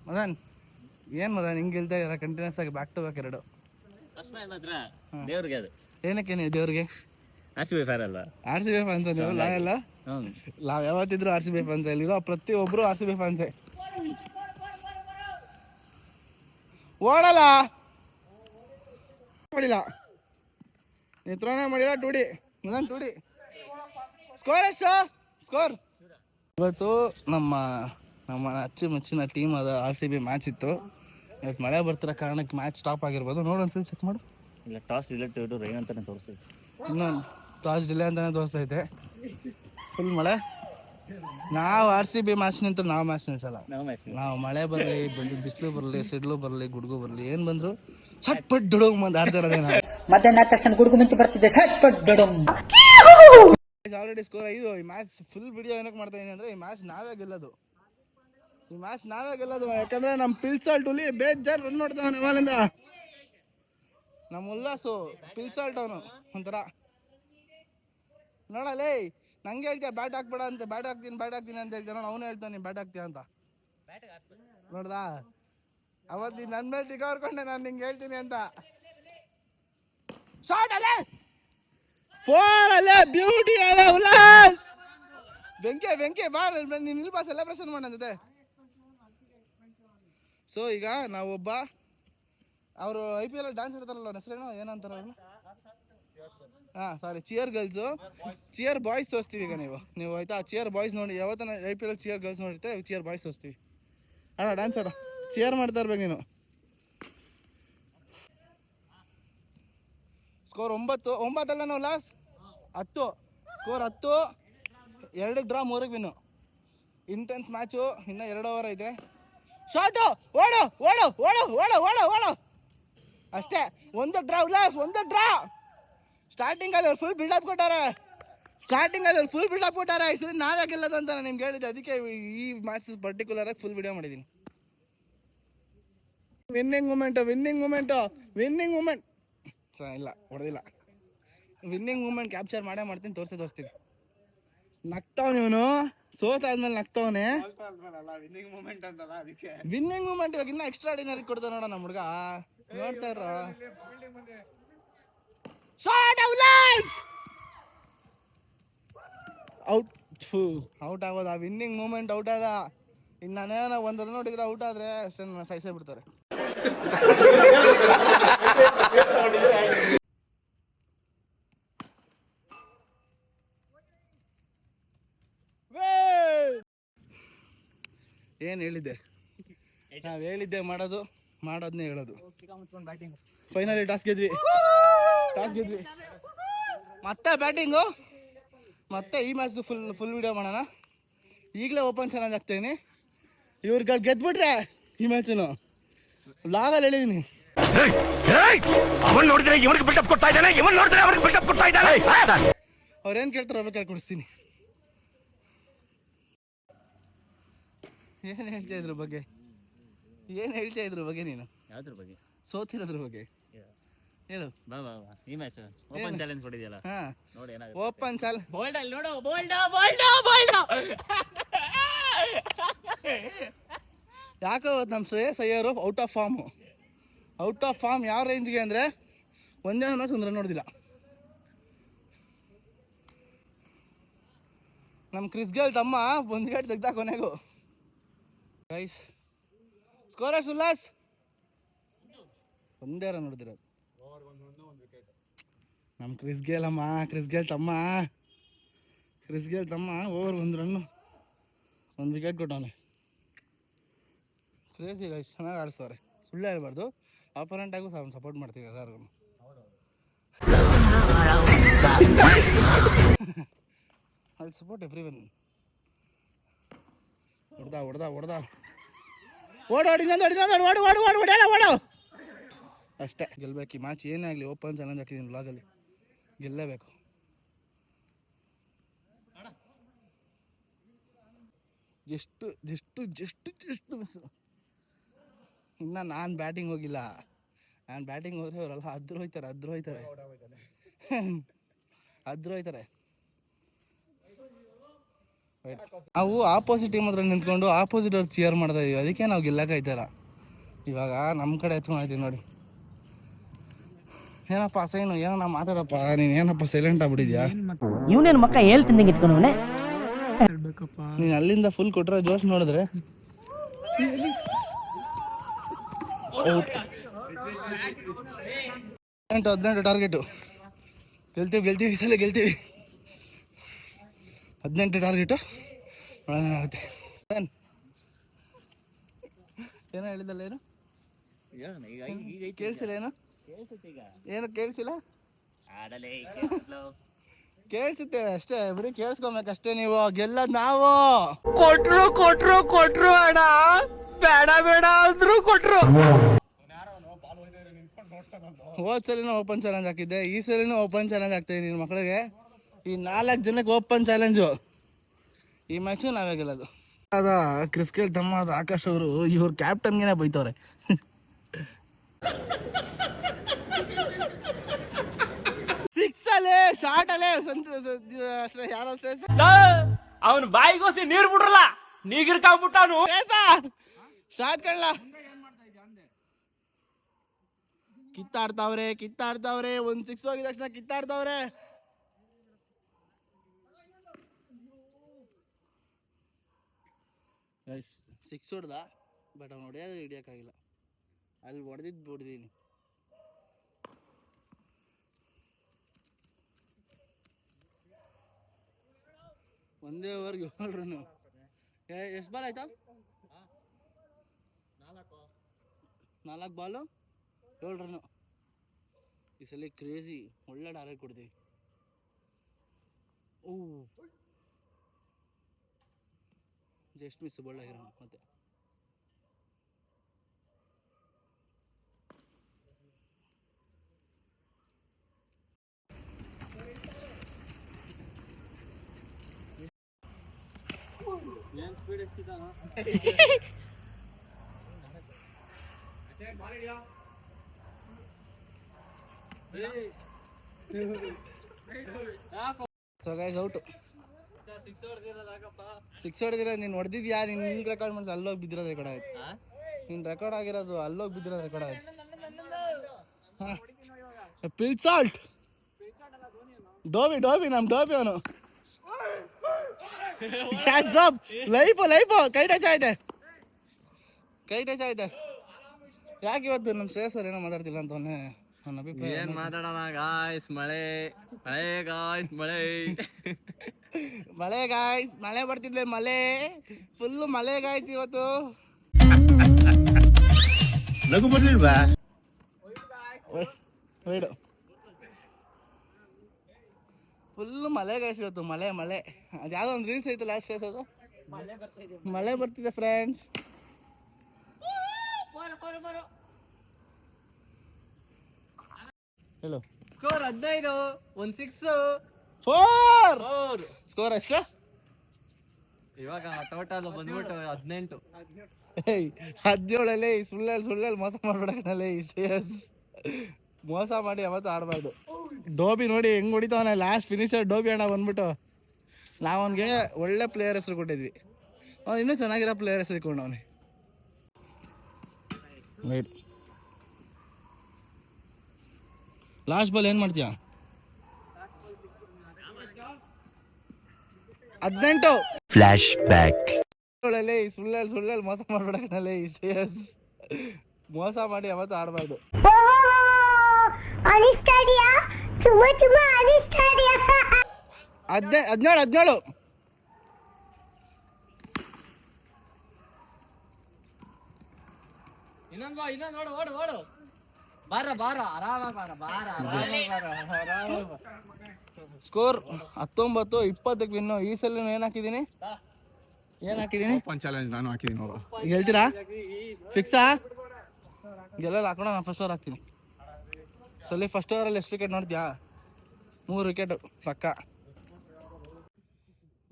ಮದನ್ ಏನು ಮದನ್ ಹಿಂಗೆ ಹೇಳ್ತಾ ಇದಾರೆ ಕಂಟಿನ್ಯೂಸ್ ಆಗಿ ಬ್ಯಾಕ್ ಟು ಬ್ಯಾಕ್ ಎರಡು. ದೇವ್ರಿಗೆ ಅದು. ಏನಕ್ಕೆ ನೀವು ದೇವ್ರಿಗೆ? ಆರ್ ಸಿ ಬಿ ಫ್ಯಾನ್ ಅಲ್ಲ ಆರ್ ಸಿ ಬಿ ಫ್ಯಾನ್ಸ್ ನೀವು ನಾವೆಲ್ಲ? ನಾವು ನಾವ್ ಯಾವತ್ತಿದ್ರು ಆರ್ ಸಿ ಬಿ ಫ್ಯಾನ್ಸ್ ಇಲ್ಲಿರೋ ಪ್ರತಿಯೊಬ್ಬರು ಆರ್ ಸಿ ಬಿ ಫ್ಯಾನ್ಸೇ ಓಡಲ್ಲ. ಮಾಡಿಲ್ಲ. ನೀವು ತ್ರೋನೇ ಮಾಡಿಲ್ಲ ಟೂಡಿ ಟು ಟೂಡಿ ಸ್ಕೋರ್ ಎಷ್ಟು? ಸ್ಕೋರ್ ಇವತ್ತು ನಮ್ಮ ನಮ್ಮ ಅಚ್ಚುಮೆಚ್ಚಿನ ಟೀಮ್ ಅದ ಆರ್ ಸಿ ಬಿ ಮ್ಯಾಚ್ ಇತ್ತು. ಇವತ್ತು ಮಳೆ ಬರ್ತಿರೋ ಕಾರಣಕ್ಕೆ ಮ್ಯಾಚ್ ಸ್ಟಾಪ್ ಆಗಿರ್ಬೋದು. ನೋಡು ಒಂದ್ಸಲ ಚೆಕ್ ಮಾಡು. ಇಲ್ಲ ಟಾಸ್ ರಿಲೇಟೆಡ್ ರೈನ್ ಅಂತಲೇ ತೋರಿಸ್ತೈತೆ. ಇನ್ನೊಂದು ಟಾಸ್ ಡಿಲೇ ಅಂತಲೇ ತೋರಿಸ್ತೈತೆ. ಫುಲ್ ಮಳೆ. ನಾವು ಆರ್ ಸಿ ಬಿ ಮ್ಯಾಚ್ ನಿಂತು ನಾವು ಮ್ಯಾಚ್ ನಿಲ್ಸಲ್ಲ. ನಾವು ಮ್ಯಾಚ್ ನಾವು ಮಳೆ ಬರಲಿ ಬಿಸಿಲು ಬರಲಿ ಸಿಡ್ಲು ಬರಲಿ ಗುಡ್ಗು ಬರಲಿ ಏನು ಬಂದ್ರು ಸಟ್ ಪಟ್ ಡುಡುಗ್ ಮಂದ್ ಆಡ್ತಾ ಮತ್ತೆ ನಾವು ಮಧ್ಯಾಹ್ನ ತಕ್ಷಣ ಗುಡುಗು ಮುಂಚೆ ಬರ್ತಿದ್ದೆ ಸಟ್ ಪಟ್ ಡೊಡಮ್ ಆಲ್ರೆಡಿ ಸ್ಕೋರ್ ಐದು. ಈ ಮ್ಯಾಚ್ ಫುಲ್ ವಿಡಿಯೋ ಏನಕ್ಕೆ ಮಾಡ್ತಾ ಇದೀನಿ ಅಂದ್ರೆ ಈ ಮ್ಯಾಚ್ ನಾವೇ ಗೆಲ್ಲೋದು. ಈ ಮ್ಯಾಚ್ ನಾವೇ ಗೆಲ್ಲೋದು ಯಾಕಂದ್ರೆ ನಮ್ಮ ಪಿಲ್ಸಾಲ್ಟ್ ಹುಲಿ ಬೇಜಾರ್ ರನ್ ಮಾಡ್ತಾವನೆ ಅವಾಲಿಂದ ನಮ್ಮ ಉಲ್ಲಾಸು ಪಿಲ್ಸಾಲ್ಟ್ ಅವನು ಒಂಥರ. ನೋಡಲೇ ನಂಗೆ ಹೇಳ್ತೀಯ ಬ್ಯಾಟ್ ಹಾಕ್ಬೇಡ ಅಂತ ಬ್ಯಾಟ್ ಹಾಕ್ತೀನಿ ಬ್ಯಾಟ್ ಹಾಕ್ತೀನಿ ಅಂತ ಹೇಳ್ತಾನ ನೋಡು ಅವನು ಹೇಳ್ತಾನೆ ಬ್ಯಾಟ್ ಹಾಕ್ತೀಯ ಅಂತ. ನೋಡ್ದಾ? ಅವತ್ತು ನನ್ನ ಮೇಲೆ ತಿಗಾರ್ಕೊಂಡೆ ನಾನು ನಿಂಗೆ ಹೇಳ್ತೀನಿ ಅಂತ. ಶಾರ್ಟ್ ಅಲ್ಲೇ! ಫೋರ್ ಅಲ್ಲೇ ಬ್ಯೂಟಿ ಅಲ್ಲೇ ಉಲ್ಲಾಸ್ ಬೆಂಕಿ ಬೆಂಕಿ ಬಾ ನೀನು ಇಲ್ಲಿ ಬಾ ಸೆಲೆಬ್ರೇಷನ್ ಮಾಡಂತೆ ಸೊ ಈಗ ನಾವೊಬ್ಬ ಅವರು ಐ ಪಿ ಎಲ್ ಡ್ಯಾನ್ಸ್ ಆಡ್ತಾರಲ್ಲ ಅವ್ರ ಹೆಸರೇನು ಏನಂತಾರ ಹಾಂ sorry cheer girls cheer boys ತೋರಿಸ್ತೀವಿ ಈಗ ನೀವು. ನೀವು ಆಯ್ತಾ? ಚಿಯರ್ ಬಾಯ್ಸ್ ನೋಡಿ ಯಾವತ್ತ I P L cheer girls ನೋಡಿರ್ತೆ cheer boys ತೋರಿಸ್ತೀವಿ. ಅಣ್ಣ ಡ್ಯಾನ್ಸ್ ಆಡ. ಚಿಯರ್ ಮಾಡ್ತಾ ಇರ್ಬೇಕು ನೀನು. ಸ್ಕೋರ್ ಒಂಬತ್ತು ಒಂಬತ್ತಲ್ಲ ನಾವು ಲಾಸ್ ಹತ್ತು. ಸ್ಕೋರ್ ಹತ್ತು. ಎರಡು ಡ್ರಾ ಮೂರಿಗೆ ವಿನ್ನು ಇಂಟೆನ್ಸ್ ಮ್ಯಾಚು ಇನ್ನೂ ಎರಡು ಓವರ್ ಐತೆ. ಶಾರ್ಟು ಓಡು ಓಡು ಓಡು ಓಡು ಓಡು ಓಡು. ಅಷ್ಟೇ. ಒಂದು ಡ್ರಾ ಉಲ್ಲಾಸ್ ಒಂದು ಡ್ರಾ ಸ್ಟಾರ್ಟಿಂಗಲ್ಲಿ ಅವ್ರು ಫುಲ್ ಬಿಲ್ಡಪ್ ಸ್ಟಾರ್ಟಿಂಗ್ ಅಲ್ಲಿ ಅವ್ರು ಫುಲ್ ಬಿಲ್ಡಪ್ ಕೊಟ್ಟಾರ. ಈ ಸರಿ ನಾವೇ ಅಂತ ನಾನು ನಿಮ್ಗೆ ಹೇಳಿದ್ದೆ. ಅದಕ್ಕೆ ಈ ಮ್ಯಾಚ್ ಪರ್ಟಿಕ್ಯುಲರ್ ಆಗಿ ಫುಲ್ ವಿಡಿಯೋ ಮಾಡಿದೀನಿ. Winning moment winning moment winning moment ಇಲ್ಲ, ಹೊಡೆದಿಲ್ಲ. ವಿನ್ನಿಂಗ್ ಮೂಮೆಂಟ್ ಕ್ಯಾಪ್ಚರ್ ಮಾಡೇ ಮಾಡ್ತೀನಿ, ತೋರಿಸಿ, ತೋರಿಸ್ತೀನಿ. ನಗ್ತಾವ್ ಇವನು. ಸೋತಾದ್ಮೇಲೆ ನಗ್ತಾವನೆ. ವಿನ್ನಿಂಗ್ ಮೂಮೆಂಟ್ ಇವಾಗ ಇನ್ನ ಎಕ್ಸ್ಟ್ರಾ ಆರ್ಡಿನರಿ ಕೊಡ್ತಾನೆ ನೋಡ ನಮ್ಮ ಹುಡುಗ. ನೋಡ್ತಾ ಶಾರ್ಟ್ ಔಟ್ ಔಟ್ ಆಗೋದ ವಿನ್ನಿಂಗ್ ಮೂಮೆಂಟ್ ಔಟ್ ಆದ. ಇನ್ನು ನಾನೇನ ಒಂದು ರನ್ ನೋಡಿದ್ರೆ ಔಟ್ ಆದ್ರೆ ಅಷ್ಟೇ ನನ್ನ ಸಹಿಸೇ ಬಿಡ್ತಾರೆ. ಏನು ಹೇಳಿದ್ದೆ? ನಾವು ಹೇಳಿದ್ದೆ ಮಾಡೋದು. ಮಾಡೋದನ್ನೇ ಹೇಳೋದು. ಫೈನಲಿ ಟಾಸ್ ಗೆದ್ವಿ. ಟಾಸ್ ಗೆದ್ವಿ. ಮತ್ತೆ ಬ್ಯಾಟಿಂಗು ಮತ್ತೆ ಈ ಮ್ಯಾಚ್ ಫುಲ್ ಫುಲ್ ವಿಡಿಯೋ ಮಾಡೋಣ. ಈಗಲೇ ಓಪನ್ ಚಾಲೆಂಜ್ ಆಗ್ತೀನಿ. ಇವ್ರುಗಳು ಗೆದ್ಬಿಟ್ರೆ ಈ ಮ್ಯಾಚನು ಲಾಗಲ್ಲಿ ಹೇಳಿದೀನಿ. ಅವನ್ ನೋಡಿದ್ರೆ ಇವ್ರಿಗೆ ಬಿಲ್ಡಪ್ ಕೊಡ್ತಾ ಇದ್ದಾನೆ ಇವನ್ ನೋಡಿದ್ರೆ ಅವ್ರಿಗೆ ಬಿಲ್ಡಪ್ ಕೊಡ್ತಾ ಇದ್ದಾನೆ. ಅವ್ರೇನು ಕೇಳ್ತಾರೋ ಬೇಕಾದ್ರೆ ಕೊಡಿಸ್ತೀನಿ. ಏನು ಹೇಳ್ತಾ ಇದ್ರ ಬಗ್ಗೆ? ಏನು ಹೇಳ್ತಾ ಇದ್ರ ಬಗ್ಗೆ ನೀನು? ಯಾವ್ದ್ರ ಬಗ್ಗೆ? ಸೋತಿರೋದ್ರ ಬಗ್ಗೆ. ಹೇಳು. ಬಾ ಬಾ ಬಾ. ಈ ಮ್ಯಾಚ್ ಓಪನ್ ಚಾಲೆಂಜ್ ಕೊಟ್ಟಿದ್ಯಲ್ಲ. ನೋಡಿ ಏನಾಗುತ್ತೆ. ಓಪನ್ ಚಾಲ್ ಬೋಲ್ಡ್ ಅಲ್ಲಿ ನೋಡು ಬೋಲ್ಡ್ ಬೋಲ್ಡ್ ಬೋಲ್ಡ್ ಯಾಕೋ ನಮ್ಮ Shreyas Iyer out of form out of form ಯಾವ ರೇಂಜ್ಗೆ ಅಂದ್ರೆ ಒಂದೇ ಮ್ಯಾಚ್ ಒಂದು ರನ್ ನೋಡಿದಿಲ್ಲ ನಮ್ಮ ಕ್ರಿಸ್ ಗೇಲ್ ತಮ್ಮ ಒಂದು ಗೇಟ್ ತೆಗ್ದ ಕೊನೆಗೂ. ಗೈಸ್ ಸ್ಕೋರರ್ಸ್ ಉಲ್ಲಾಸ್ ಒಂದೇ ರನ್ ಹೊಡೆದಿರೋ ನಮ್ಮ ಕ್ರಿಸ್ ಗೇಲ್ ಅಮ್ಮ ಕ್ರಿಸ್ ಗೇಲ್ ತಮ್ಮ. ಕ್ರಿಸ್ ಗೇಲ್ ತಮ್ಮ ಓವರ್ ಒಂದು ರನ್ ಒಂದು ವಿಕೆಟ್ ಕೊಟ್ಟವನೆ. ಕ್ರೇಜಿ ಗೈಸ್ ಚೆನ್ನಾಗಿ ಆಡಿಸ್ತಾರೆ ಸುಳ್ಳು ಹೇಳ್ಬಾರ್ದು. ಅಪರೆಂಟ್ ಆಗು ಸಪೋರ್ಟ್ ಮಾಡ್ತೀವಿ ಎಲ್ಲರಿಗೂ. [laughs] ಅಲ್ಲಿ ಸಪೋರ್ಟ್ ಎವ್ರಿ ಒನ್ ಹೊಡ್ದ ಹೊಡ್ದ ಹೊಡ್ದ. ಓಡು ಓಡಿ ಇನ್ನೊಂದು ಓಡಿ ಇನ್ನೊಂದು ಓಡು ಓಡು ಓಡು ಓಡಿ ಓಡು ಅಷ್ಟೇ. ಗೆಲ್ಬೇಕು. ಈ ಮ್ಯಾಚ್ ಏನೇ ಆಗಲಿ ಓಪನ್ ಚಾಲೆಂಜ್ ಹಾಕಿದ್ದೀನಿ ಬ್ಲಾಗಲ್ಲಿ ಗೆಲ್ಲೇಬೇಕು. ಎಷ್ಟು ಜಸ್ಟ್ ಜಸ್ಟ್ ಜಸ್ಟ್ ಮಿಸ್ಸು ಇನ್ನು ನಾನು ಬ್ಯಾಟಿಂಗ್ ಹೋಗಿಲ್ಲ. ನಾನು ಬ್ಯಾಟಿಂಗ್ ಹೋದ್ರೆ ಅವರೆಲ್ಲ ಅದ್ರು ಹೋಯ್ತಾರೆ ಅದ್ರು ಹೋಯ್ತಾರೆ. [laughs] ಅದ್ರು ಹೋಯ್ತಾರೆ. ನಾವು ಆಪೋಸಿಟ್ ಟೀಮ್ ಹತ್ರ ನಿಂತ್ಕೊಂಡು ಆಪೋಸಿಟ್ ಅವ್ರು ಚಿಯರ್ ಮಾಡ್ತಾ ಇದೀವಿ. ಅದಕ್ಕೆ ನಾವು ಗೆಲ್ಲಕ್ಕಾಯ್ತಾರ ಇವಾಗ ನಮ್ಮ ಕಡೆ ಎತ್ಕೊಂಡಿದ್ದೀವಿ ನೋಡಿ. ಏನಪ್ಪ ಸೈನು ಏನೋ ಮಾತಾಡಪ್ಪ. ನೀನು ಏನಪ್ಪ ಸೈಲೆಂಟ್ ಆಗ್ಬಿಟ್ಟಿದ್ಯಾ? ಇವನೇನು ಮಕ್ಕ ಹೇಳ್ತಿದ್ದಂಗೆ ಇಟ್ಕೊಂಡವನೆ ನೀನು ಅಲ್ಲಿಂದ ಫುಲ್ ಕೊಟ್ರೆ ಜೋಶ್ ನೋಡಿದ್ರೆ. ಹದಿನೆಂಟು ಹದಿನೆಂಟು ಟಾರ್ಗೆಟು ಗೆಲ್ತೀವಿ ಗೆಲ್ತೀವಿ ಈ ಸಲ ಗೆಲ್ತೀವಿ. ಹದಿನೆಂಟು ಟಾರ್ಗೆಟು. ಆಗುತ್ತೆ ಏನೋ? ಹೇಳಿದಲ್ಲ ಏನು? ಕೇಳಿಸಿಲ್ಲ ಏನು? ಕೇಳ್ತೈತೆ ಈಗ. ಏನು ಕೇಳಿಸಿಲ್ಲ? ಆಡಲೇ ಕೇಳಿಸುತ್ತೆ ಅಷ್ಟೇ ಬರೀ ಕೇಳಿಸ್ಕೊಬೇಕಷ್ಟೇ ನೀವು ಗೆಲ್ಲದ್ ನಾವು. ಕೊಟ್ರು ಕೊಟ್ರು ಕೊಟ್ರು ಅಣ್ಣ. ಬೇಡ ಬೇಡ ಅಂದ್ರು ಕೊಟ್ರು. ಹೋದ್ ಸಲಿನೂ ಓಪನ್ ಚಾಲೆಂಜ್ ಹಾಕಿದ್ದೆ ಈ ಸಲಿನೂ ಓಪನ್ ಚಾಲೆಂಜ್ ಹಾಕ್ತೀನಿ ನಿನ್ನ ಮಕ್ಕಳಿಗೆ ಈ ನಾಲ್ಕು ಜನಕ್ಕೆ ಓಪನ್ ಚಾಲೆಂಜು ಈ ಮ್ಯಾಚು ನಾವೇ ಗೆಲ್ಲೋದು. ಅದ ಕ್ರಿಸ್ಕೇಲ್ ತಮ್ಮ ಅದ ಆಕಾಶ್ ಅವರು ಇವ್ರ ಕ್ಯಾಪ್ಟನ್ಗೆನೆ ಬೈತವ್ರೆ. ಸಿಕ್ಸ್ ಅಲ್ಲೇ ಶಾರ್ಟ್ ಅಲ್ಲೇ ಅವನು ಅವನ್ ಬಾಯಿಗೋಸಿ ನೀರ್ ಬಿಡ್ರಲ್ಲ. ನೀಗಿರ್ಕಾಬಿಟ್ಟು ಶಾರ್ಟ್ ಕಣ್ಲ ಕಿತ್ತಾಡ್ತಾವ್ರೆ ಕಿತ್ತಾಡ್ತಾವ್ರೆ ಒಂದ್ ಸಿಕ್ಸ್ ಹೋಗಿದ ತಕ್ಷಣ ಕಿತ್ತಾಡ್ತಾವ್ರೆ. ಸಿಕ್ಸ್ ಹೊಡ್ದ? ಬಟ್ ಅವ್ನು ಹೊಡೆಯೋದು ಹಿಡಿಯೋಕ್ಕಾಗಿಲ್ಲ. ಅಲ್ಲಿ ಹೊಡೆದಿದ್ದು ಹೊಡೆದೀನಿ ಒಂದೇ ಓವರ್ಗೆ ಏಳು ರನ್ನು ಎಷ್ಟು ಬಾಲ್ ಆಯ್ತಾ? ನಾಲ್ಕು ಬಾಲು ಏಳು ರನ್ನು ಈ ಸಲ ಕ್ರೇಜಿ ಒಳ್ಳೆ ಡಾರೆಟ್ ಕೊಡ್ತೀವಿ. ಓ. ಜಸ್ಟ್ ಮಿಸ್ ಬೋಲ್ಡ್ ಆಗಿರೋ ಮತ್ತೆ? ಸೊ ಗೈಸ್ ಔಟು ಸಿಕ್ಸ್ ಹೊಡೆದಿರ ನೀನು ಹೊಡೆದಿದ್ಯಾ? ನೀನು ನಿನ್ ರೆಕಾರ್ಡ್ ಮಾಡಿದ್ರೆ ಅಲ್ಲೋಗಿ ಬಿದ್ದಿರೋದು ರೆಕಾರ್ಡ್ ಆಯ್ತು ನಿನ್ ರೆಕಾರ್ಡ್ ಆಗಿರೋದು ಅಲ್ಲೋಗಿ ಬಿದ್ದಿರೋದು ರೆಕಾರ್ಡ್ ಆಯ್ತು ಪಿಲ್ಸಾಲ್ಟ್ ಡೋಬಿ ಡೋಬಿ ನಮ್ ಡೋಬಿ ಅವನು. ಕ್ಯಾಶ್ ಡ್ರಾಪ್ ಲೈಫು ಲೈಫು ಕೈ ಟಚ್ ಆಯ್ತೆ. ಕೈ ಟಚ್ ಆಯ್ತೆ. ಯಾಕೆ ಇವತ್ತು ನಮ್ಮ ಶ್ರೇಯಸ್ ಏನೋ ಮಾತಾಡ್ತಿಲ್ಲ ಅಂತ ಅವನೇ? ನನ್ನ ಅಭಿಪ್ರಾಯ ಏನ್ ಮಾತಾಡೋಣ ಗಾಯ್ಸ್ ಮಳೆ. ಮಳೆ ಗಾಯ್ಸ್ ಮಳೆ. ಮಳೆ ಗಾಯ್ಸ್ ಮಳೆ ಬರ್ತಿದ್ಲೆ ಮಳೆ. ಫುಲ್ ಮಳೆ ಗಾಯ್ಸ್ ಇವತ್ತು. ನಗು ಬರ್ಲಿಲ್ವಾ? ವೈಡು. ಫುಲ್ಲು ಮಳೆ ಗಾಯ್ಸ್ ಇವತ್ತು ಮಳೆ ಮಳೆ. ಅದು ಯಾವುದೋ ಒಂದು ರೀಲ್ಸ್ ಐತಲ್ಲ ಲಾಸ್ಟ್ ಡೇಸ್ ಅದು? ಮಳೆ ಬರ್ತಿದೆ ಫ್ರೆಂಡ್ಸ್ ಹೇಳು ಸ್ಕೋರ್ ಹದಿನೈದು ಒಂದ್ ಸಿಕ್ಸ್ ಫೋರ್ ಸ್ಕೋರ್ ಎಷ್ಟು ಇವಾಗ ಟೋಟಲ್ ಬಂದ್ಬಿಟ್ಟು ಹದಿನೆಂಟು. ಹದಿನೇಳಲ್ಲಿ ಸುಳ್ಳಲ್ಲಿ ಸುಳ್ಳಲ್ಲಿ ಮೋಸ ಮಾಡ್ಬಿಡಕ್ಕೆ ಶ್ರೇಯಸ್. ಮೋಸ ಮಾಡಿ ಯಾವತ್ತು ಆಡಬಾರ್ದು. ಡೋಬಿ ನೋಡಿ ಹೆಂಗ್ ಹೊಡಿತಾವನೆ ಲಾಸ್ಟ್ ಫಿನಿಶರ್ ಡೋಬಿ ಅಣ್ಣ ಬಂದ್ಬಿಟ್ಟು. ನಾವು ಅವನಿಗೆ ಒಳ್ಳೆ ಪ್ಲೇಯರ್ ಹೆಸರು ಕೊಟ್ಟಿದ್ವಿ. ಅವ್ನು ಇನ್ನೂ ಚೆನ್ನಾಗಿರೋ ಪ್ಲೇಯರ್ ಹೆಸರು ಇಟ್ಕೊಂಡವನೆ. ರೈಟ್ ಲಾಸ್ಟ್ ಬಾಲ್ ಏನು ಮಾಡ್ತೀಯ? ಹದಿನೆಂಟು. ಫ್ಲಾಶ್ ಬ್ಯಾಕ್ ಸುಳ್ಳಲ್ಲಿ ಸುಳ್ಳಲ್ಲಿ ಮೋಸ ಮಾಡ್ಬಿಡಕಣಲ್ಲಿ ಶ್ರೇಯಸ್. ಮೋಸ ಮಾಡಿ ಯಾವತ್ತೂ ಆಡಬಾರ್ದು. ಹದಿನೇಳು ಹದಿನೇಳು. ಇನ್ನೊಂದ್ ಬಾ ಇನ್ನೊಂದ್ ನೋಡು ಓಡು ಓಡು. ಬಾರ ಬಾರ ಆರಾಮ ಬಾರ ಬಾರ ಆರಾಮ ಬಾರ ಆರಾಮಾಗಿ ಬಾರ. ಸ್ಕೋರ್ ಹತ್ತೊಂಬತ್ತು ಇಪ್ಪತ್ತಕ್ಕೆ ವಿನ್ನು ಈ ಸಲ ಏನು ಹಾಕಿದ್ದೀನಿ ಏನು ಹಾಕಿದ್ದೀನಿ ಓಪನ್ ಚಾಲೆಂಜ್ ನಾನು ಹಾಕಿದ್ದೀನಿ ನೋಡು. ಹೇಳ್ತೀರಾ? ಫಿಕ್ಸಾ ಗೆಲ್ಲಲ್ಲ ಹಾಕೋಣ ನಾನು ಫಸ್ಟ್ ಓವರ್ ಹಾಕ್ತೀನಿ. ಸಲ ಫಸ್ಟ್ ಓವರಲ್ಲಿ ಎಷ್ಟು ವಿಕೆಟ್ ನೋಡ್ತೀಯಾ? ಮೂರು ವಿಕೆಟ್ ಪಕ್ಕ.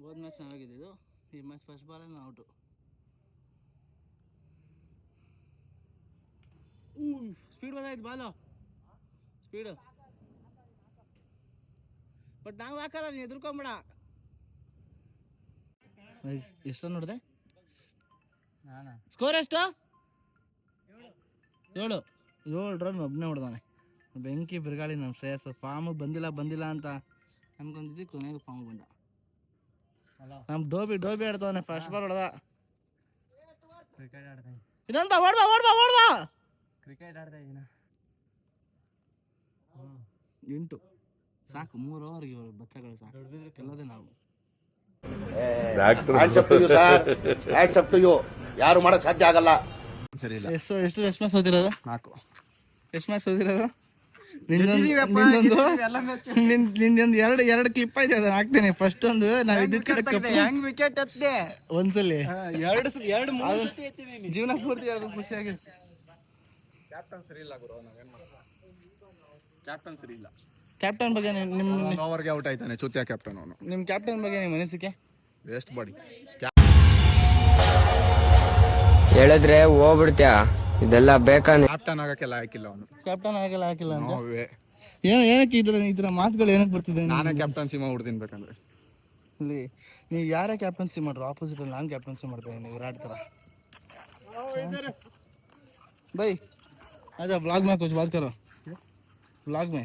ಹೋದ ಮ್ಯಾಚ್ ನಾವಾಗಿದ್ದು ಈ ಮ್ಯಾಚ್ ಫಸ್ಟ್ ನಾವು ಔಟು ಸ್ಪೀಡ್ ಬಂದಾಯ್ತು ಬಾಲು ಸ್ಪೀಡು ಬಟ್ ನಾವು ಹಾಕಲ್ಲ ನೀನು ಎದುರ್ಕೊಂಬೇಡ. ಎಷ್ಟು ನೋಡಿದೆ? ಸ್ಕೋರ್ ಎಷ್ಟು? ಏಳು. ಏಳು ರನ್ ಒಬ್ಬನೇ ಹೊಡ್ದಾನೆ. ಬೆಂಕಿ ಬಿರುಗಾಳಿ ನಮ್ಮ ಶ್ರೇಯಸ್. ಫಾರ್ಮ್ ಬಂದಿಲ್ಲ ಬಂದಿಲ್ಲ ಅಂತ ಅನ್ಕೊಂಡಿದ್ವಿ ಕೊನೆಗೆ ಫಾರ್ಮ್ ಬಂದ. ನಮ್ಮ ಡೋಬಿ ಡೋಬಿ ಆಡ್ತಾವನೆ. ಫಸ್ಟ್ ಬಾಲ್ ಹೊಡೆದ. ಕ್ರಿಕೆಟ್ ಆಡ್ತಾ ಇನ್ನೊಂದ ಓಡ್ಬಾ ಓಡ್ಬಾ ಓಡ್ಬಾ. ಕ್ರಿಕೆಟ್ ಆಡ್ತಾ ಇದೀನ ಎಂಟು. ಸಾಕು ಮೂರು ಓವರ್ಗೆ ಇವರು ಬಚ್ಚಗಳು ಸಾಕು. ಎಲ್ಲದೇ ನಾವು. ಯಾರು ಮಾಡಕ್ ಸಾಧ್ಯ ಆಗಲ್ಲ. ಸರಿ ಇಲ್ಲ. ಎಷ್ಟು ಎಷ್ಟು ಎಷ್ಟು ಮ್ಯಾಚ್ ಓದಿರೋದು ನಾಲ್ಕು. ಎಷ್ಟು ಮ್ಯಾಚ್ ಓದಿರೋದು ನಿಂದೊಂದು ನಿಂದ್- ನಿಂದೊಂದು ಎರಡು ಎರಡು ಕ್ಲಿಪ್ ಐತೆ ಅದನ್ನ ಹಾಕ್ತೇನೆ. ಫಸ್ಟ್ ಒಂದು ನಾವು ಇದ್ದಿದ್ ಕಡೆ ಹೆಂಗ್ ವಿಕೆಟ್ ಎತ್ತೆ ಒಂದ್ಸಲಿ. ಎರಡು ಎರಡು ಮೂರು ಜೀವನ ಪೂರ್ತಿ ಅದು ಖುಷಿಯಾಗಿ ಕ್ಯಾಪ್ಟನ್ ಸರಿ ಇಲ್ಲ ಗುರು ಕ್ಯಾಪ್ಟನ್ ಸರಿ ಇಲ್ಲ. ಕ್ಯಾಪ್ಟನ್ ಬಗ್ಗೆ ನಿಮ್- ನಿಮ್ಮ ಓವರ್ಗೆ ಔಟ್ ಆಯ್ತಾನೆ ಚುತ್ಯ ಕ್ಯಾಪ್ಟನ್ ಅವನು. ನಿಮ್ಮ ಕ್ಯಾಪ್ಟನ್ ಬಗ್ಗೆ ನಿಮ್ಮ ಅನಿಸಿಕೆ? ವೇಸ್ಟ್ ಬಾಡಿ ಹೇಳಿದ್ರೆ ಹೋಗ್ಬಿಡ್ತ್ಯಾ? ಇದೆಲ್ಲ ಬೇಕಾ ಕ್ಯಾಪ್ಟನ್ ಆಗಕ್ಕೆಲ್ಲ ಹಾಕಿಲ್ಲ ಅವನು. ಕ್ಯಾಪ್ಟನ್ ಆಗಕ್ಕೆಲ್ಲ ಹಾಕಿಲ್ಲ ಅಂತ? ಏನು ಏನಕ್ಕೆ ಇದ್ರ ಇದ್ರ ಮಾತುಗಳು ಏನಕ್ಕೆ ಬರ್ತಿದೆ ನಾನೇ ಕ್ಯಾಪ್ಟನ್ಸಿ ಮಾಡ್ಬಿಡ್ತೀನಿ ಬೇಕಂದ್ರೆ. ಇಲ್ಲಿ ನೀವು ಯಾರೇ ಕ್ಯಾಪ್ಟನ್ಸಿ ಮಾಡ್ರು ಆಪೋಸಿಟ್ ಅಲ್ಲಿ ನಾನು ಕ್ಯಾಪ್ಟನ್ಸಿ ಮಾಡ್ತಾ ನೀವು ವಿರಾಟ್ ತರ. ಬೈ. ಅದ ಬ್ಲಾಗ್ ಮೇ ಕುछ ಬಾತ್ ಕರೋ ಬ್ಲಾಗ್ ಮೇ.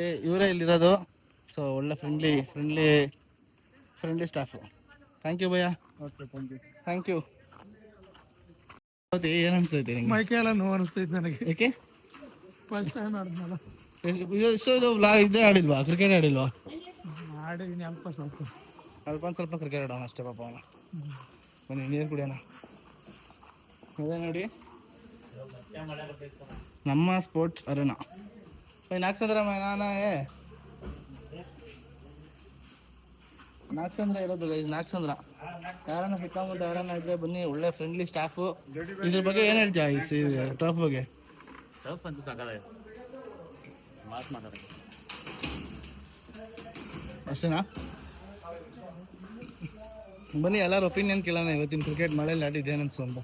ಏ ಇವರೇ ಇಲ್ಲಿರೋದು. ಸೊ ಒಳ್ಳೆ friendly friendly friendly staff thank you bhaiya. Okay thank you thank you ಏನು ಅನಿಸ್ತೈತೆ ನಿಂಗೆ? ಮೈಕೆಲ್ಲ ನೋವು ಅನಿಸ್ತೈತೆ ನನಗೆ. ಯಾಕೆ ಫಸ್ಟ್ ಟೈಮ್ ಆಡಿದ್ನಲ್ಲ ಎಷ್ಟು ವ್ಲಾಗ್ ಇದೇ ಆಡಿಲ್ವಾ? ಕ್ರಿಕೆಟ್ ಆಡಿಲ್ವಾ? ಆಡಿದ್ದೀನಿ ಅಲ್ಪ ಸ್ವಲ್ಪ. ಅಲ್ಪ ಒಂದು ಸ್ವಲ್ಪ ಕ್ರಿಕೆಟ್ ಆಡೋಣ ಅಷ್ಟೇ ಪಾಪ ಅವನು. ಬನ್ನಿ ನೀರು ಕುಡಿಯೋಣ. ಅದೇ ನೋಡಿ. ನಮ್ಮ ಸ್ಪೋರ್ಟ್ಸ್ ಅರೇನಾ. ನಾಕ್ಸಂದ್ರ ನಾನ ನಾಕ್ಸಂದ್ರ ಇರೋದು ಗೈಸ್ ನಾಕ್ಸಂದ್ರ ಯಾರನ್ನ ಸಿಕ್ಕಾಮುತ್ತ ಯಾರನ್ನ ಇದ್ರೆ ಬನ್ನಿ ಒಳ್ಳೆ ಫ್ರೆಂಡ್ಲಿ ಸ್ಟಾಫು ಇದ್ರ ಬಗ್ಗೆ ಏನು ಹೇಳ್ತೀಯ ಈ ಟಫ್ ಬಗ್ಗೆ? ಟಫ್ ಅಂತ ಸಾಕಾಗಿದೆ ಮಾತು ಮಾತಾಡ. ಅಷ್ಟೇನಾ? ಬನ್ನಿ ಎಲ್ಲರೂ ಒಪಿನಿಯನ್ ಕೇಳೋಣ ಇವತ್ತಿನ ಕ್ರಿಕೆಟ್ ಮಳೆಯಲ್ಲಿ ಆಡಿದ್ದೇನೆ ಅನ್ಸೋ ಅಂತ.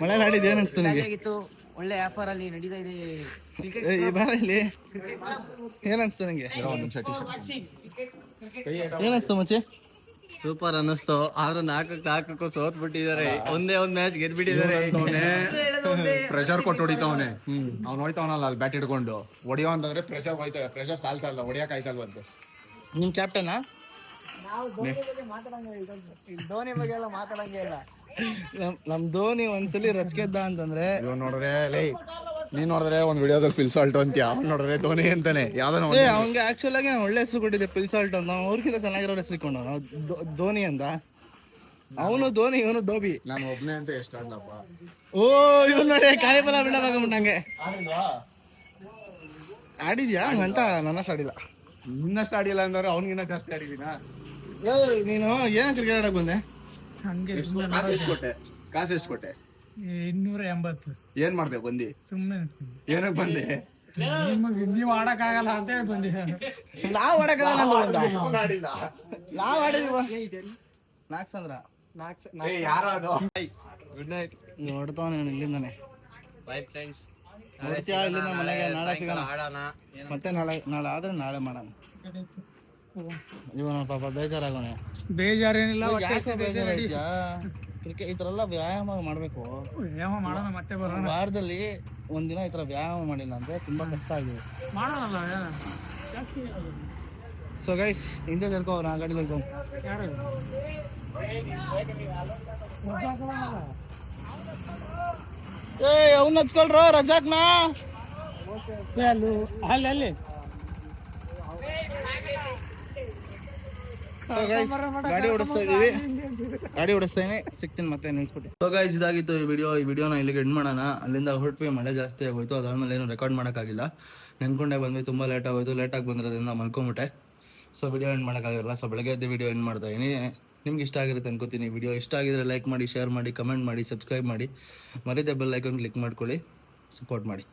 ಮಳೆಯಲ್ಲಿ ಆಡಿದ್ದು ಏನು ಅನ್ಸ್ತು ನಿಮಗೆ ಒಳ್ಳೆ ವ್ಯಾಪಾರ ಅಲ್ಲಿ ನಡೀತಾ ಇದೆ. ಈ ಬಾರ ಇಲ್ಲಿ. ಏನ್ ಅನ್ಸ್ತು ನಿಮಗೆ ಏನ್ ಅನ್ಸ್ತು ಮಚ್ಚಿ? ಸೂಪರ್ ಅನ್ನಿಸ್ತು. ಆದ್ರೆ ನಾಲ್ಕಕ್ಕೆ ನಾಲ್ಕಕ್ಕೂ ಸೋತ್ ಬಿಟ್ಟಿದ್ದಾರೆ ಒಂದೇ ಒಂದ್ ಮ್ಯಾಚ್ ಗೆದ್ಬಿಟ್ಟಿದ್ದಾರೆ. ಪ್ರೆಷರ್ ಕೊಟ್ಟು ಹೊಡಿತಾವನೆ. ಅವ್ನು ಹೊಡಿತಾವನಲ್ಲ ಅಲ್ಲಿ ಬ್ಯಾಟ್ ಹಿಡ್ಕೊಂಡು. ಹೊಡಿಯೋ ಅಂತಂದ್ರೆ ಪ್ರೆಷರ್ ಹೋಯ್ತಾ ಪ್ರೆಷರ್ ಸಾಲ್ತಾ ಇಲ್ಲ. ಹೊಡಿಯಕ್ ಆಯ್ತಲ್ವಂತೆ ನಿಮ್ ಕ್ಯಾಪ್ಟನ್ ಧೋನಿ ಬಗ್ಗೆ ಎಲ್ಲ ಮಾತಾಡಂಗೆ ಇಲ್ಲ. ನಮ್ ನಮ್ ಧೋನಿ ಒಂದ್ಸಲಿ ರಚಕೆದ್ದ ಅಂತಂದ್ರೆ ಇವ್ ನೋಡ್ರೆ ಲೈ ನೀನ್ ನೋಡಿದ್ರೆ ಒಂದ್ ವಿಡಿಯೋದಲ್ಲಿ ಫಿಲ್ ಸಾಲ್ಟ್ ಅಂತ ಅವ್ನು ನೋಡಿದ್ರೆ ಧೋನಿ ಅಂತಾನೆ. ಯಾವ್ದನ ಏ ಅವ್ನ್ಗೆ ಆಕ್ಚುಲ್ ಆಗಿ ಒಳ್ಳೆ ಹೆಸರು ಕೊಟ್ಟಿದ್ದೆ ಪಿಲ್ಸಾಲ್ಟ್ ಅಂತ. ಅವ್ನು ಅವ್ರಿಗಿಂತ ಚೆನ್ನಾಗಿರೋ ಹೆಸರು ಇಕ್ಕೊಂಡ ಅವ್ನು. ಧೋನಿ ಅಂತ. ಅವನು ಧೋನಿ ಇವನು ಧೋಬಿ. ನಾನು ಒಬ್ನೇ ಅಂತ ಎಷ್ಟು ಆಡ್ಲಪ್ಪ. ಓ ಇವನ್ ನೋಡಿ ಕಾಯಿಪಲ ಬಿಡಬೇಕಾಗ್ಬಿಟ್ಟಂಗೆ ಆಡಿದ್ಯಾ? ಅಂತ ನನ್ನಷ್ಟು ಆಡಿಲ್ಲ. ನಿನ್ನಷ್ಟು ಆಡಿಲ್ಲ ಅಂದ್ರೆ ಅವ್ನಿಗಿನ್ನ ಜಾಸ್ತಿ ಆಡಿದೀನಾ? ಏ, ನೀನು ಏನ ಕ್ರಿಕೆಟ್ ಆಡಕ್ ಬಂದೆ? ಹಂಗೆ ಕಾಸು ಎಷ್ಟು ಕೊಟ್ಟೆ? ಕಾಸು ಎಷ್ಟು ಕೊಟ್ಟೆ? ಇನ್ನೂರ ಎಂಬತ್ತು. ಏನ್ ಮಾಡ್ದೆ ಬಂದಿ? ಸುಮ್ಮನೆ ಏನಕ್ಕೆ ಬಂದೆ? ನಿಮಗೆ ನೀವು ಆಡಕ್ಕಾಗಲ್ಲ ಅಂತ ಹೇಳಿ ನಾವ್ ಆಡಕ್ಕಾಗಲ್ಲ ಅಂತ ಬಂದ ನಾವ್ ಆಡಿದೀವ ಗುಡ್ ನೈಟ್. ನೋಡ್ತಾವ ಇಲ್ಲಿಂದಾನೆ. ಬೈ ಫ್ರೆಂಡ್ಸ್ ನೋಡ್ತೀಯಾ ಇಲ್ಲಿಂದ ಮನೆಗೆ? ನಾಳೆ ಸಿಗೋಣ. ಆಡೋಣ. ಮತ್ತೆ ನಾಳೆ ನಾಳೆ ಆದ್ರೆ ನಾಳೆ ಮಾಡೋಣ. ಇವನ ಪಾಪ ಬೇಜಾರಾಗೋನೆ ಬೇಜಾರೇನಿಲ್ಲ ಕ್ರಿಕೆಟ್ ಈ ಥರ ಎಲ್ಲ ವ್ಯಾಯಾಮ ಮಾಡಬೇಕು. ವ್ಯಾಯಾಮ ಮಾಡೋಣ ಮತ್ತೆ ಬರೋಣ. ವಾರದಲ್ಲಿ ಒಂದಿನ ಈ ಥರ ವ್ಯಾಯಾಮ ಮಾಡಿಲ್ಲ ಅಂದ್ರೆ ತುಂಬಾ ಕಷ್ಟ ಆಗಿದೆ. ಮಾಡೋಣಲ್ಲ ಸೊ ಗೈಸ್ ಹಿಂದೆ ಜರ್ಕೋ ನಾ ಗಾಡಿ ತಿಳ್ಕೊ ಏ ಅವ್ನ ಹಚ್ಕೊಳ್ರೋ ರಜಾಕ್ನಾ? ಅಲ್ಲಿ ಅಲ್ಲಿ. ಗಾಡಿ ಓಡಿಸ್ತಾ ಇದೀವಿ. ಗಾಡಿ ಓಡಿಸ್ತೇನೆ ಸಿಗ್ತೀನಿ ಮತ್ತೆ ನಿಲ್ಸ್ಬಿಟ್ಟು ಸೊ ಗೈಸ್ ಇದಾಗಿತ್ತು ಈ ವಿಡಿಯೋ ಈ ವಿಡಿಯೋನ ಇಲ್ಲಿಗೆ ಎಂಡ್ ಮಾಡೋಣ. ಅಲ್ಲಿಂದ ಹೊರಟ್ವಿ ಮಳೆ ಜಾಸ್ತಿ ಆಗೋಯ್ತು ಅದಾದ್ಮೇಲೆ ಏನು ರೆಕಾರ್ಡ್ ಮಾಡೋಕ್ಕಾಗಿಲ್ಲ. ನೆನ್ಕೊಂಡೆ ಬಂದ್ವಿ ತುಂಬ ಲೇಟ್ ಆಗೋಯ್ತು ಲೇಟಾಗಿ ಬಂದಿರೋದ್ರಿಂದ ಮಲ್ಕೊಂಬಿಟ್ಟೆ. ಸೊ ವಿಡಿಯೋ ಎಂಡ್ ಮಾಡೋಕ್ಕಾಗಿಲ್ಲ. ಸೊ ಬೆಳಗ್ಗೆ ಎದ್ದು ವಿಡಿಯೋ ಎಂಡ್ ಮಾಡ್ತಾ ಇದೀನಿ. ನಿಮ್ಗೆ ಇಷ್ಟ ಆಗಿರುತ್ತೆ ಅನ್ಕೋತೀನಿ ವಿಡಿಯೋ ಇಷ್ಟ ಆಗಿದ್ರೆ ಲೈಕ್ ಮಾಡಿ ಶೇರ್ ಮಾಡಿ ಕಮೆಂಟ್ ಮಾಡಿ ಸಬ್ಸ್ಕ್ರೈಬ್ ಮಾಡಿ. ಮರಿದೆ ಬೆಲ್ ಐಕಾನ್ ಕ್ಲಿಕ್ ಮಾಡ್ಕೊಳ್ಳಿ. ಸಪೋರ್ಟ್ ಮಾಡಿ.